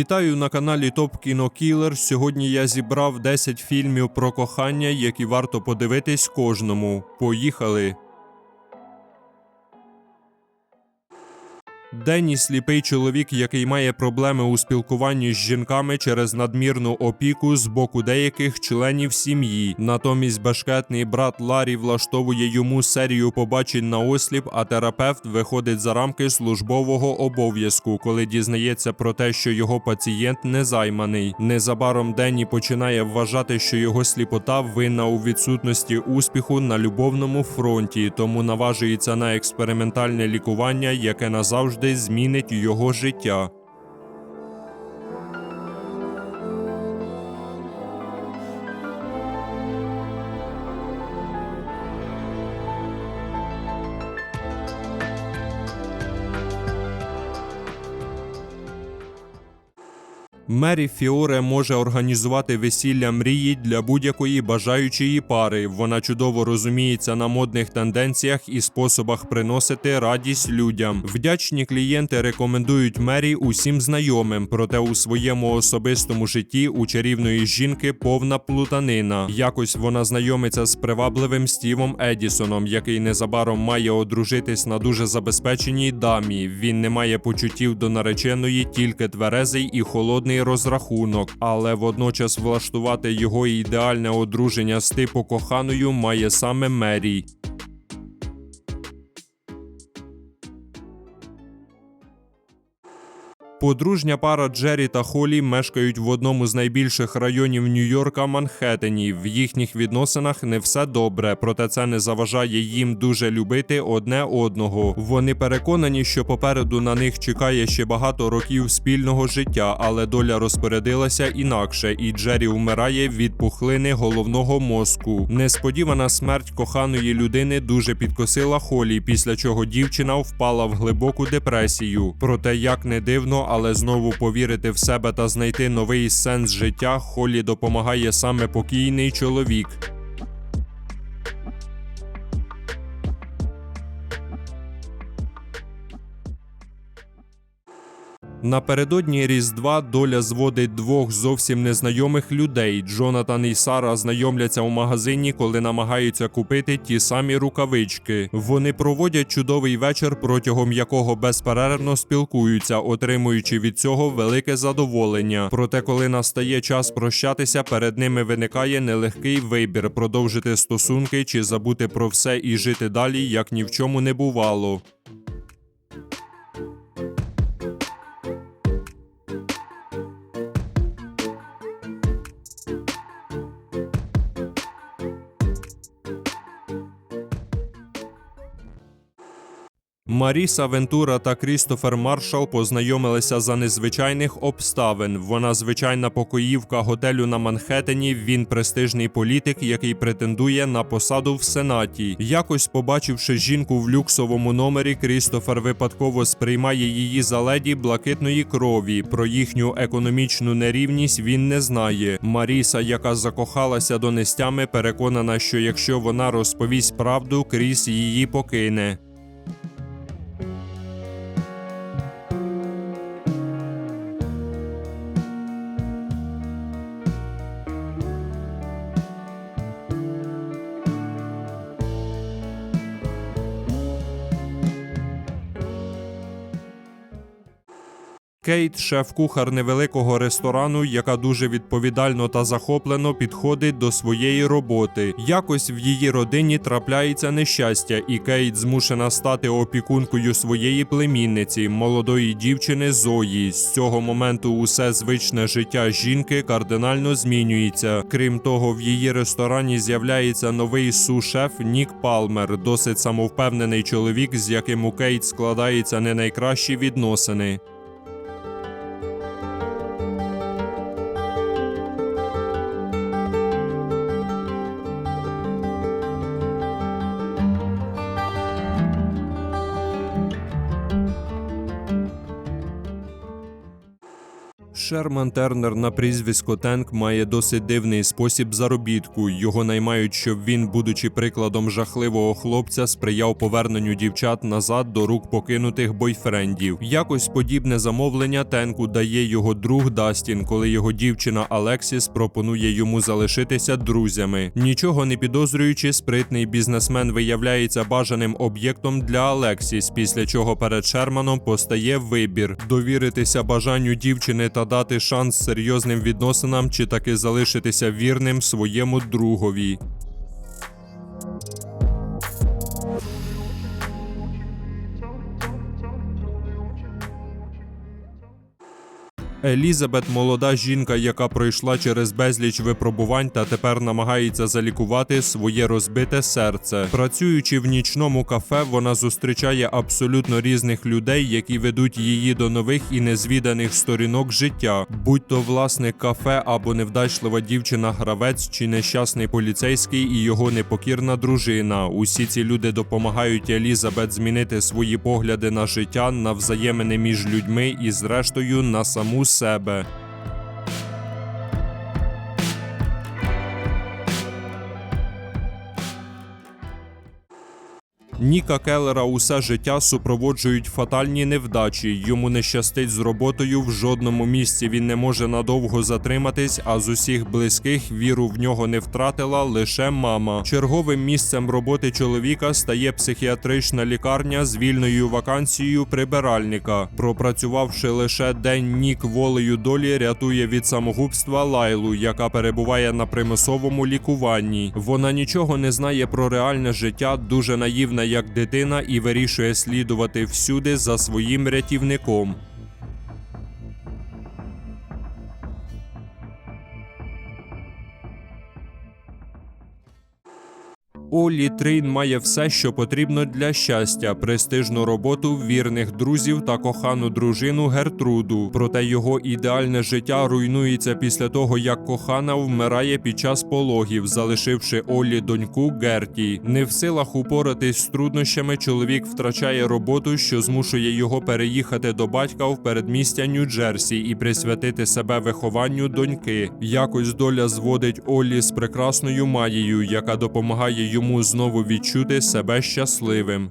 Вітаю на каналі Топ Кіно Кілер. Сьогодні я зібрав 10 фільмів про кохання, які варто подивитись кожному. Поїхали! Денні сліпий чоловік, який має проблеми у спілкуванні з жінками через надмірну опіку з боку деяких членів сім'ї. Натомість башкетний брат Ларі влаштовує йому серію побачень на осліп, а терапевт виходить за рамки службового обов'язку, коли дізнається про те, що його пацієнт не займаний. Незабаром Денні починає вважати, що його сліпота винна у відсутності успіху на любовному фронті, тому наважується на експериментальне лікування, яке назавжди змінить його життя. Мері Фіоре може організувати весілля мрії для будь-якої бажаючої пари. Вона чудово розуміється на модних тенденціях і способах приносити радість людям. Вдячні клієнти рекомендують Мері усім знайомим, проте у своєму особистому житті у чарівної жінки повна плутанина. Якось вона знайомиться з привабливим Стівом Едісоном, який незабаром має одружитись на дуже забезпеченій дамі. Він не має почуттів до нареченої, тільки тверезий і холодний розрахунок, але водночас влаштувати його ідеальне одруження з типу коханою має саме Мері. Подружня пара Джері та Холі мешкають в одному з найбільших районів Нью-Йорка Манхеттені. В їхніх відносинах не все добре, проте це не заважає їм дуже любити одне одного. Вони переконані, що попереду на них чекає ще багато років спільного життя, але доля розпорядилася інакше, і Джері вмирає від пухлини головного мозку. Несподівана смерть коханої людини дуже підкосила Холі, після чого дівчина впала в глибоку депресію. Проте, як не дивно, але знову повірити в себе та знайти новий сенс життя Холі допомагає саме покійний чоловік. Напередодні Різдва доля зводить двох зовсім незнайомих людей. Джонатан і Сара знайомляться у магазині, коли намагаються купити ті самі рукавички. Вони проводять чудовий вечір, протягом якого безперервно спілкуються, отримуючи від цього велике задоволення. Проте, коли настає час прощатися, перед ними виникає нелегкий вибір продовжити стосунки чи забути про все і жити далі, як ні в чому не бувало. Маріса Вентура та Крістофер Маршал познайомилися за незвичайних обставин. Вона звичайна покоївка готелю на Манхеттені. Він престижний політик, який претендує на посаду в сенаті. Якось побачивши жінку в люксовому номері, Крістофер випадково сприймає її за леді блакитної крові. Про їхню економічну нерівність він не знає. Маріса, яка закохалася донестями, переконана, що якщо вона розповість правду, Кріс її покине. Кейт, шеф-кухар невеликого ресторану, яка дуже відповідально та захоплено підходить до своєї роботи. Якось в її родині трапляється нещастя, і Кейт змушена стати опікункою своєї племінниці, молодої дівчини Зої. З цього моменту усе звичне життя жінки кардинально змінюється. Крім того, в її ресторані з'являється новий су-шеф Нік Палмер, досить самовпевнений чоловік, з яким у Кейт складаються не найкращі відносини. Шерман Тернер на прізвисько Тенк має досить дивний спосіб заробітку. Його наймають, щоб він, будучи прикладом жахливого хлопця, сприяв поверненню дівчат назад до рук покинутих бойфрендів. Якось подібне замовлення Тенку дає його друг Дастін, коли його дівчина Алексіс пропонує йому залишитися друзями. Нічого не підозрюючи, спритний бізнесмен виявляється бажаним об'єктом для Алексіс, після чого перед Шерманом постає вибір: довіритися бажанню дівчини та дати шанс серйозним відносинам, чи таки залишитися вірним своєму другові. Елізабет молода жінка, яка пройшла через безліч випробувань та тепер намагається залікувати своє розбите серце. Працюючи в нічному кафе, вона зустрічає абсолютно різних людей, які ведуть її до нових і незвіданих сторінок життя, будь то власник кафе або невдачлива дівчина-гравець чи нещасний поліцейський і його непокірна дружина. Усі ці люди допомагають Елізабет змінити свої погляди на життя, на взаємини між людьми і, зрештою, на саму себе. Ніка Келлера усе життя супроводжують фатальні невдачі. Йому не щастить з роботою. В жодному місці він не може надовго затриматись. А з усіх близьких віру в нього не втратила лише мама. Черговим місцем роботи чоловіка стає психіатрична лікарня з вільною вакансією прибиральника. Пропрацювавши лише день, нік волею долі рятує від самогубства Лайлу, яка перебуває на примусовому лікуванні. Вона нічого не знає про реальне життя, дуже наївна як дитина і вирішує слідувати всюди за своїм рятівником. Олі Трейн має все, що потрібно для щастя: престижну роботу, вірних друзів та кохану дружину Гертруду. Проте його ідеальне життя руйнується після того, як кохана вмирає під час пологів, залишивши Олі доньку Герті. Не в силах упоратись з труднощами, чоловік втрачає роботу, що змушує його переїхати до батька в передмістя Нью-Джерсі і присвятити себе вихованню доньки. Якось доля зводить Олі з прекрасною Маєю, яка допомагає йому знову відчути себе щасливим.